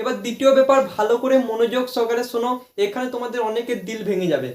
এবার দ্বিতীয় ব্যাপার, ভালো করে মনোযোগ সহকারে শোনো, এখানে তোমাদের অনেকের দিল ভেঙে যাবে।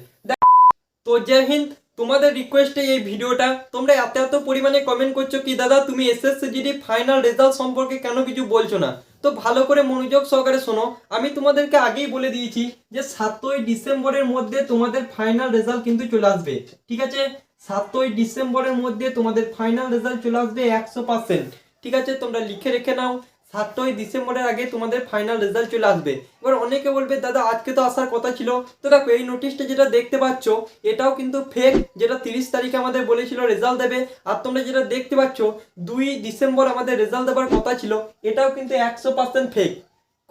তো জয় হিন্দ, তোমাদের রিকোয়েস্টে এই ভিডিওটা, তোমরা এত এত পরিমাণে কমেন্ট করছ কি, দাদা, তুমি এসএসসিজিডি ফাইনাল রেজাল্ট সম্পর্কে কেন কিছু বলছো না? তো ভালো করে মনোযোগ সহকারে শোনো, আমি তোমাদেরকে আগেই বলে দিয়েছি যে সাতই ডিসেম্বরের মধ্যে তোমাদের ফাইনাল রেজাল্ট কিন্তু চলে আসবে, ঠিক আছে? সাতই ডিসেম্বরের মধ্যে তোমাদের ফাইনাল রেজাল্ট চলে আসবে একশো পার্সেন্ট ঠিক আছে? তোমরা লিখে রেখে নাও সাতই ডিসেম্বরের আগে তোমাদের ফাইনাল রেজাল্ট চলে আসবে। এবার অনেকে বলবে, দাদা, আজকে তো আসার কথা ছিল। তো দেখো, এই নোটিশটা যেটা দেখতে পাচ্ছ, এটাও কিন্তু ফেক যেটা তিরিশ তারিখে আমাদের বলেছিল রেজাল্ট দেবে। আর তোমরা যেটা দেখতে পাচ্ছ, দুই ডিসেম্বর আমাদের রেজাল্ট দেওয়ার কথা ছিল, এটাও কিন্তু একশো পার্সেন্ট ফেক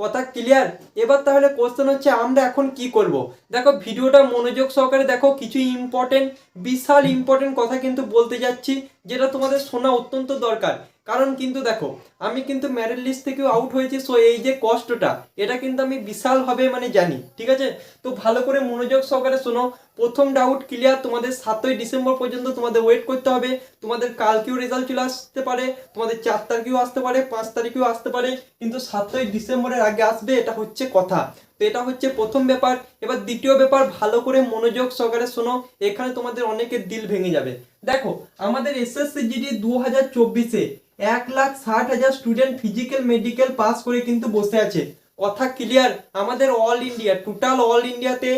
কথা ক্লিয়ার এবার তাহলে কোশ্চেন হচ্ছে, আমরা এখন কি করব? দেখো, ভিডিওটা মনোযোগ সহকারে দেখো, কিছু ইম্পর্টেন্ট বিশাল ইম্পর্টেন্ট কথা কিন্তু বলতে যাচ্ছি, যেটা তোমাদের শোনা অত্যন্ত দরকার। কারণ কিন্তু দেখো, আমি কিন্তু ম্যারিট লিস্ট থেকেও আউট হয়েছি সো এই যে কষ্টটা, এটা কিন্তু আমি বিশালভাবে মানে জানি, ঠিক আছে? তো ভালো করে মনোযোগ সহকারে শোনো, প্রথম ডাউট ক্লিয়ার তোমাদের সাতই ডিসেম্বর পর্যন্ত তোমাদের ওয়েট করতে হবে, তোমাদের কালকেও রেজাল্ট চলে আসতে পারে, তোমাদের চার তারিখেও আসতে পারে, পাঁচ তারিখেও আসতে পারে, কিন্তু সাতই ডিসেম্বরের আগে আসবে, এটা হচ্ছে কথা। তো এটা হচ্ছে প্রথম ব্যাপার। এবার দ্বিতীয় ব্যাপার, ভালো করে মনোযোগ সহকারে শোনো, এখানে তোমাদের অনেকের দিল ভেঙে যাবে। দেখো, আমাদের এসএসসি জিডি দু হাজার চব্বিশে এক লাখ ষাট হাজার স্টুডেন্ট ফিজিক্যাল মেডিকেল পাস করে কিন্তু বসে আছে। কথা ক্লিয়ার আমাদের অল ইন্ডিয়া টোটাল অল ইন্ডিয়াতে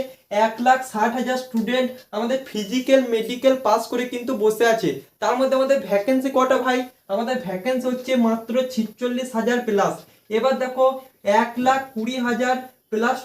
এক লাখ ষাট হাজার স্টুডেন্ট আমাদের ফিজিক্যাল মেডিকেল পাস করে কিন্তু বসে আছে। তার মধ্যে আমাদের ভ্যাকেন্সি কটা ভাই? আমাদের ভ্যাকেন্সি হচ্ছে মাত্র ছিচল্লিশ হাজার প্লাস এবার দেখো, এক লাখ কুড়ি হাজার প্লাস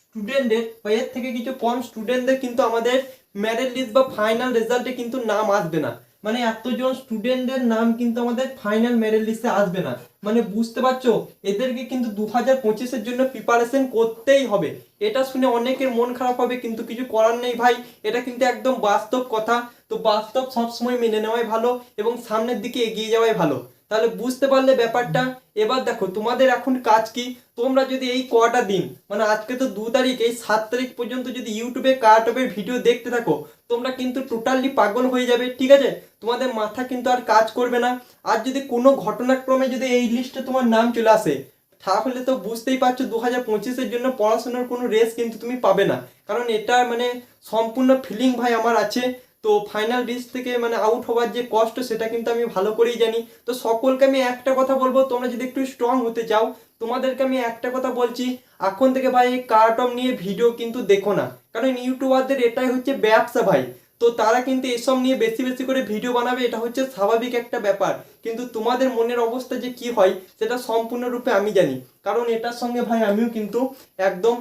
স্টুডেন্টদের বা এর থেকে কিছু কম স্টুডেন্টদের কিন্তু আমাদের ম্যারিট লিস্ট বা ফাইনাল রেজাল্টে কিন্তু নাম আসবে না। মানে এতজন স্টুডেন্টদের নাম কিন্তু আমাদের ফাইনাল মেরিট লিস্টে আসবে না। মানে বুঝতে পারছ? এদেরকে কিন্তু দু হাজার পঁচিশের জন্য প্রিপারেশন করতেই হবে। এটা শুনে অনেকের মন খারাপ হবে, কিন্তু কিছু করার নেই ভাই। এটা কিন্তু একদম বাস্তব কথা। তো বাস্তব সবসময় মেনে নেওয়াই ভালো এবং সামনের দিকে এগিয়ে যাওয়াই ভালো। তাহলে বুঝতে পারলে ব্যাপারটা। এবার দেখো, তোমাদের এখন কাজ কি? তোমরা যদি এই কটা দিন মানে আজকে তো দু তারিখ, এই সাত তারিখ পর্যন্ত যদি ইউটিউবে কার্টপের ভিডিও দেখতে থাকো, তোমরা কিন্তু টোটালি পাগল হয়ে যাবে, ঠিক আছে? তোমাদের মাথা কিন্তু আর কাজ করবে না। আর যদি কোনো ঘটনাক্রমে যদি এই লিস্টে তোমার নাম চলে আসে, তাহলে তো বুঝতেই পারছ, দু হাজার পঁচিশের জন্য পড়াশোনার কোনো রেস কিন্তু তুমি পাবে না। কারণ এটা মানে সম্পূর্ণ ফিলিং ভাই আমার আছে। তো ফাইনাল লিস্ট থেকে মানে আউট হওয়ার যে কষ্ট সেটা কিন্তু আমি ভালো করেই জানি। তো সকলকে আমি একটা কথা বলব, তোমরা যদি একটু স্ট্রং হতে চাও, তোমাদেরকে আমি একটা কথা বলছি, এখন থেকে ভাই কার্টম নিয়ে ভিডিও কিন্তু দেখো না। কারণ ইউটিউবারদের এটাই হচ্ছে ব্যবসা ভাই। তো তারা কিন্তু এসব নিয়ে বেশি বেশি করে ভিডিও বানাবে, এটা হচ্ছে স্বাভাবিক একটা ব্যাপার। কিন্তু তোমাদের মনের অবস্থা যে কি হয়, সেটা সম্পূর্ণরূপে আমি জানি। কারণ এটার সঙ্গে ভাই আমিও কিন্তু একদম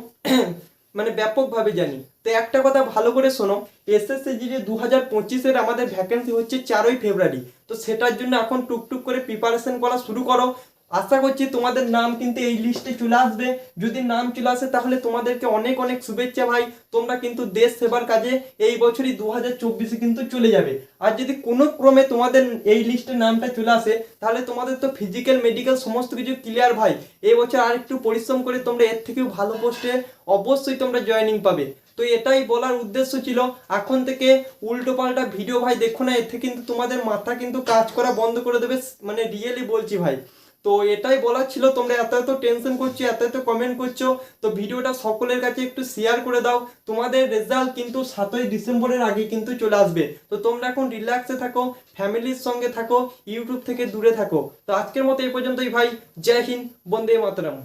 মানে ব্যাপকভাবে জানি। তো একটা কথা ভালো করে শোনো এসএসসি যে দু হাজার পঁচিশের আমাদের ভ্যাকেন্সি হচ্ছে চারই ফেব্রুয়ারি। তো সেটার জন্য এখন টুকটুক করে প্রিপারেশন করা শুরু করো। আশা করছি তোমাদের নাম কিন্তু এই লিস্টে চলে আসবে। যদি নাম চলে আসে তাহলে তোমাদেরকে অনেক অনেক শুভেচ্ছা ভাই। তোমরা কিন্তু দেশ সেবার কাজে এই বছরই দু হাজার চব্বিশে কিন্তু চলে যাবে। আর যদি কোনো ক্রমে তোমাদের এই লিস্টে নামটা চলে আসে, তাহলে তোমাদের তো ফিজিক্যাল মেডিকেল সমস্ত কিছু ক্লিয়ার ভাই। এই বছর আর একটু পরিশ্রম করে তোমরা এর থেকেও ভালো পোস্টে অবশ্যই তোমরা জয়েনিং পাবে। তো এটাই বলার উদ্দেশ্য ছিল। এখন থেকে উল্টো পাল্টা ভিডিও ভাই দেখো না থেকে কিন্তু তোমাদের মাথা কিন্তু কাজ করা বন্ধ করে দেবে মানে রিয়েলি বলছি ভাই। তো এটাই বলার ছিল। তোমরা এত এত টেনশন করছ, এত এত কমেন্ট করছ। তো ভিডিওটা সকলের কাছে একটু শেয়ার করে দাও। তোমাদের রেজাল্ট কিন্তু সাতই ডিসেম্বরের আগে কিন্তু চলে আসবে। তো তোমরা এখন রিল্যাক্সে থাকো ফ্যামিলির সঙ্গে থাকো ইউটিউব থেকে দূরে থাকো। তো আজকের মতো এই পর্যন্তই ভাই। জয় হিন্দ, বন্দে মাতরম।